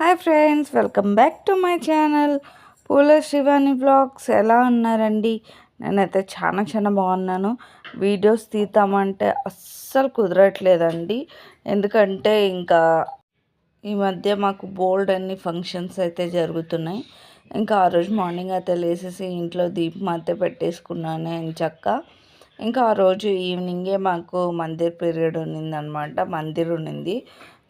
Hi friends welcome back to my channel. Poola Shivani blogs ఎలా ఉన్నారండి? నేనైతే చాలా చాలా బాగున్నాను. వీడియోస్ తీద్దామంటే అస్సలు కుదరట్లేదండి. ఎందుకంటే ఇంకా ఈ మధ్య మాకు బోల్డ్ అన్ని ఫంక్షన్స్ అయితే జరుగుతున్నాయి. ఇంకా ఆ రోజు మార్నింగ్ అయితే లేసేసి ఇంట్లో దీపం అయితే పెట్టేసుకున్నాను చక్క. ఇంకా ఆ రోజు ఈవినింగే మాకు మందిర్ పీరియడ్ ఉన్నిందనమాట. మందిర్ ఉన్నింది.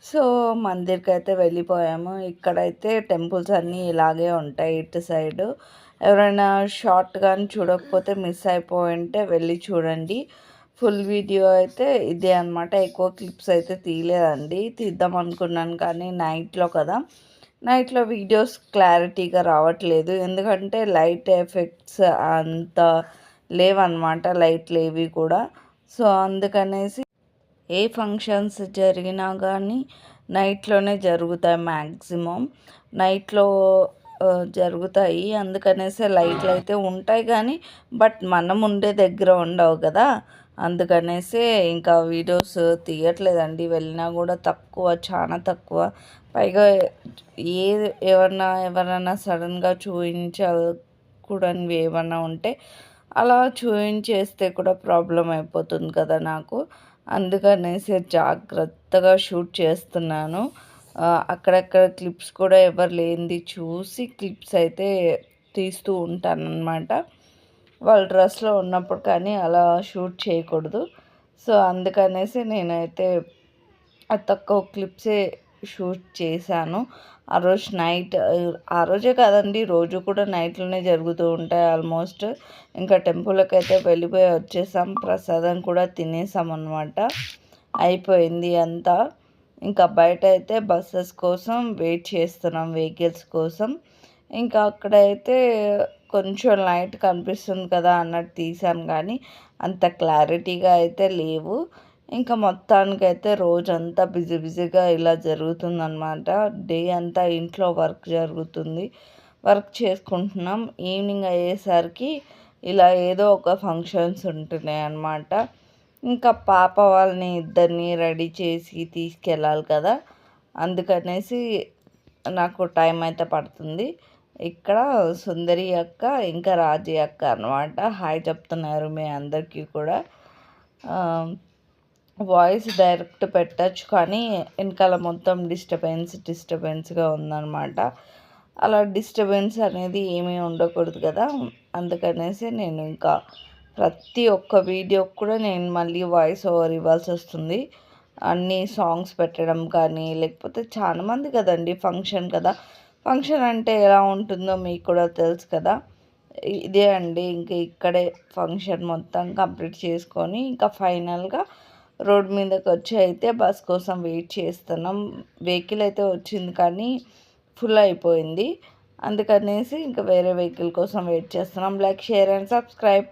సో మందిర్కి అయితే వెళ్ళిపోయాము. ఇక్కడైతే టెంపుల్స్ అన్నీ ఇలాగే ఉంటాయి ఇటు సైడ్. ఎవరైనా షార్ట్ కానీ చూడకపోతే మిస్ అయిపోయింటే వెళ్ళి చూడండి. ఫుల్ వీడియో అయితే ఇదే అనమాట ఎక్కువ క్లిప్స్ అయితే తీయలేదండి. తీద్దాం అనుకున్నాను కానీ నైట్లో కదా. నైట్లో వీడియోస్ క్లారిటీగా రావట్లేదు. ఎందుకంటే లైట్ ఎఫెక్ట్స్ అంత లేవన్నమాట. లైట్లు ఏవి కూడా. సో అందుకనేసి ఏ ఫంక్షన్స్ జరిగినా కానీ నైట్లోనే జరుగుతాయి మ్యాక్సిమం నైట్లో జరుగుతాయి. అందుకనేసి లైట్లు అయితే ఉంటాయి కానీ బట్ మనం ఉండే దగ్గర ఉండవు కదా. అందుకనేసి ఇంకా వీడియోస్ తీయట్లేదండి. వెళ్ళినా కూడా తక్కువ చాలా తక్కువ. పైగా ఏ ఎవరన్నా ఎవరన్నా సడన్గా చూపించకూడనివి ఏమన్నా ఉంటే అలా చూపించేస్తే కూడా ప్రాబ్లం అయిపోతుంది కదా నాకు. అందుకనేసి జాగ్రత్తగా షూట్ చేస్తున్నాను. అక్కడక్కడ క్లిప్స్ కూడా ఎవరు లేనిది చూసి క్లిప్స్ అయితే తీస్తూ ఉంటాను అనమాట వాళ్ళ డ్రెస్లో ఉన్నప్పుడు కానీ అలా షూట్ చేయకూడదు. సో అందుకనేసి నేనైతే తక్కువ క్లిప్సే షూట్ చేశాను. ఆ రోజు నైట్ ఆ రోజే కాదండి రోజు కూడా నైట్లోనే జరుగుతూ ఉంటాయి ఆల్మోస్ట్. ఇంకా టెంపుల్కి అయితే వెళ్ళిపోయి వచ్చేసాం. ప్రసాదం కూడా తినేసాం అనమాట అయిపోయింది అంతా. ఇంకా బయట అయితే బస్సెస్ కోసం వెయిట్ చేస్తున్నాం వెహికల్స్ కోసం. ఇంకా అక్కడైతే కొంచెం లైట్ కనిపిస్తుంది కదా అన్నట్టు తీసాను కానీ అంత క్లారిటీగా అయితే లేవు. ఇంకా మొత్తానికైతే రోజంతా బిజీ బిజీగా ఇలా జరుగుతుందనమాట డే అంతా ఇంట్లో వర్క్ జరుగుతుంది. వర్క్ చేసుకుంటున్నాం. ఈవినింగ్ అయ్యేసరికి ఇలా ఏదో ఒక ఫంక్షన్స్ ఉంటున్నాయి అన్నమాట ఇంకా పాప వాళ్ళని ఇద్దరిని రెడీ చేసి తీసుకెళ్ళాలి కదా. అందుకనేసి నాకు టైం అయితే పడుతుంది. ఇక్కడ సుందరి అక్క ఇంకా రాజీ అక్క అనమాట హాయ్ చెప్తున్నారు మీ అందరికీ కూడా. వాయిస్ డైరెక్ట్ పెట్టచ్చు కానీ వెనకాల మొత్తం డిస్టర్బెన్స్ డిస్టర్బెన్స్గా ఉందన్నమాట. అలా డిస్టర్బెన్స్ అనేది ఏమీ ఉండకూడదు కదా. అందుకనేసి నేను ఇంకా ప్రతి ఒక్క వీడియో కూడా నేను మళ్ళీ వాయిస్ ఓవర్ ఇవ్వాల్సి వస్తుంది. అన్ని సాంగ్స్ పెట్టడం కానీ లేకపోతే చాలామంది కదండి ఫంక్షన్ కదా. ఫంక్షన్ అంటే ఎలా ఉంటుందో మీకు కూడా తెలుసు కదా. ఇదే అండి ఇంక ఇక్కడే ఫంక్షన్ మొత్తం కంప్లీట్ చేసుకొని ఇంకా ఫైనల్గా రోడ్ మీదకి వచ్చి అయితే బస్ కోసం వెయిట్ చేస్తున్నాం. వెహికల్ అయితే వచ్చింది కానీ ఫుల్ అయిపోయింది. అందుకనేసి ఇంకా వేరే వెహికల్ కోసం వెయిట్ చేస్తున్నాం. Like share and subscribe.